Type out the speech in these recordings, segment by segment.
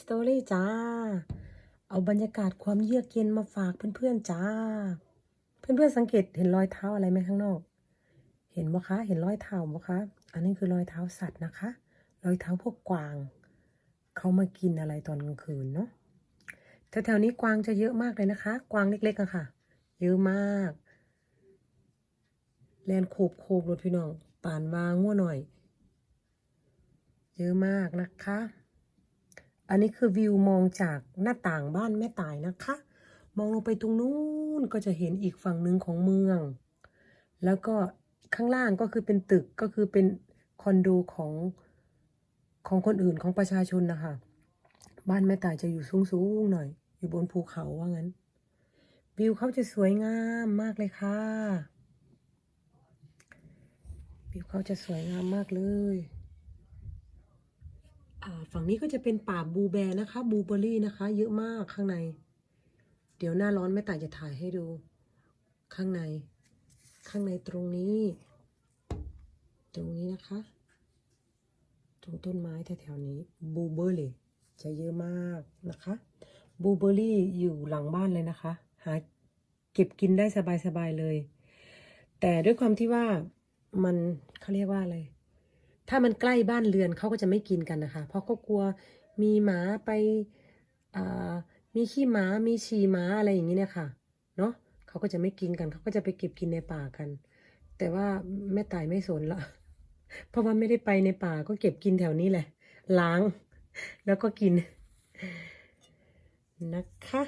สตอรี่จ้า เอาบรรยากาศความเยือกเย็นมาฝากเพื่อนๆจ้า เพื่อนๆสังเกตเห็นรอยเท้าอะไรไหมข้างนอก เห็นบ่คะ เห็นรอยเท้าบ่คะ อันนี้คือรอยเท้าสัตว์นะคะ รอยเท้าพวกกวาง เขามากินอะไรตอนกลางคืนเนาะ แถวๆนี้กวางจะเยอะมากเลยนะคะ กวางเล็กๆอะค่ะ เยอะมากแลนโคบโคบรถพี่น้องป่านวางงัวหน่อย เยอะมากนะคะ อันนี้คือวิวมองจากหน้าต่างบ้านแม่ตายนะคะ มองลงไปตรงนู้นก็จะเห็นอีกฝั่งหนึ่งของเมือง แล้วก็ข้างล่างก็คือเป็นตึกก็คือเป็นคอนโดของของคนอื่นของประชาชนนะคะ บ้านแม่ตายจะอยู่สูงๆหน่อย อยู่บนภูเขาว่างั้น วิวเขาจะสวยงามมากเลยค่ะวิวเขาจะสวยงามมากเลย ฝั่งนี้ก็จะเป็นป่าบูแบร์นะคะบูเบอรี่นะคะ เยอะมากข้างใน เดี๋ยวหน้าร้อนแม่ต่ายจะถ่ายให้ดู ข้างใน ข้างในตรงนี้ ตรงนี้นะคะ ตรงต้นไม้แถวๆนี้บูเบอร์รี่จะเยอะมากนะคะบูเบอร์รี่อยู่หลังบ้านเลยนะคะ หาเก็บกินได้สบายๆเลย แต่ด้วยความที่ว่ามันเขาเรียกว่าอะไร ถ้ามันใกล้บ้านเรือนเขาก็จะไม่กินกันนะคะ เพราะเขากลัวมีหมาไปมีขี้หมามีฉี่หมาอะไรอย่างนี้เนี่ยค่ะเนาะเขาก็จะไม่กินกันเขาก็จะไปเก็บกินในป่ากัน แต่ว่าแม่ตายไม่สนละเพราะว่าไม่ได้ไปในป่าก็เก็บกินแถวนี้แหละ ล้าง แล้วก็กินนะคะ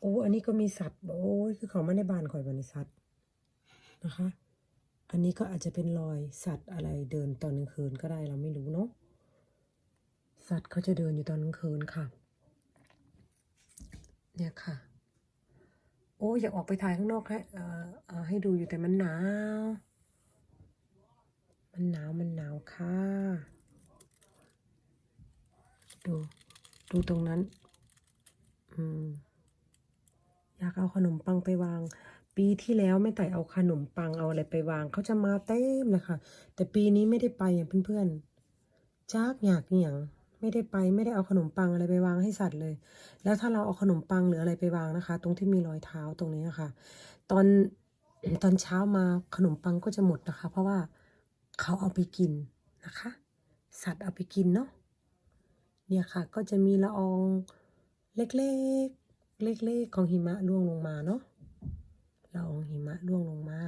โอ้อันนี้ก็มีสัตว์โอ้ยคือเขาไม่ได้บานข่อยบริษัทนะคะ อันนี้ก็อาจจะเป็นรอยสัตว์อะไรเดินตอนกลางคืนก็ได้เราไม่รู้เนาะสัตว์เขาจะเดินอยู่ตอนกลางคืนค่ะ เนี่ยค่ะ โอ้อยากออกไปถ่ายข้างนอกให้เอ่อให้ดูอยู่แต่มันหนาว มันหนาวมันหนาวค่ะ ดูดูตรงนั้น อืมอยากเอาขนมปังไปวาง ปีที่แล้วแม่แต่เอาขนมปังเอาอะไรไปวางเขาจะมาเต็มเลยค่ะ แต่ปีนี้ไม่ได้ไปอะเพื่อนๆจากอยากเนี่ยงไม่ได้ไปไม่ได้เอาขนมปังอะไรไปวางให้สัตว์เลย แล้วถ้าเราเอาขนมปังหรืออะไรไปวางนะคะ ตรงที่มีรอยเท้าตรงนี้ค่ะตอนตอนเช้ามาขนมปังก็จะหมดนะคะ เพราะว่าเขาเอาไปกินนะคะ สัตว์เอาไปกินเนาะเนี่ยค่ะ ก็จะมีละอองเล็กๆ เล็กๆ ของหิมะร่วงลงมาเนาะ ละอองหิมะร่วงลงมา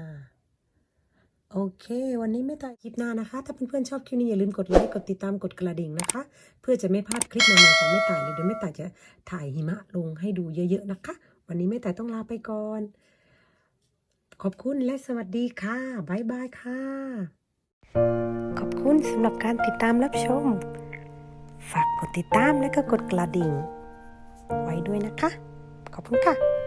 โอเค วันนี้ไม่ตายคลิปหน้านะคะ ถ้าเพื่อนๆชอบคลิปนี้อย่าลืมกดไลค์ กดติดตาม กดกระดิ่งนะคะ เพื่อจะไม่พลาดคลิปใหม่ๆของแม่ต่ายเลยเดี๋ยวแม่ต่ายจะถ่ายหิมะลงให้ดูเยอะๆนะคะ วันนี้แม่ต่ายต้องลาไปก่อน ขอบคุณและสวัสดีค่ะบ๊ายบายค่ะ ขอบคุณสำหรับการติดตามรับชม ฝากกดติดตามและก็กดกระดิ่ง ไว้ด้วยนะคะ ขอบคุณค่ะ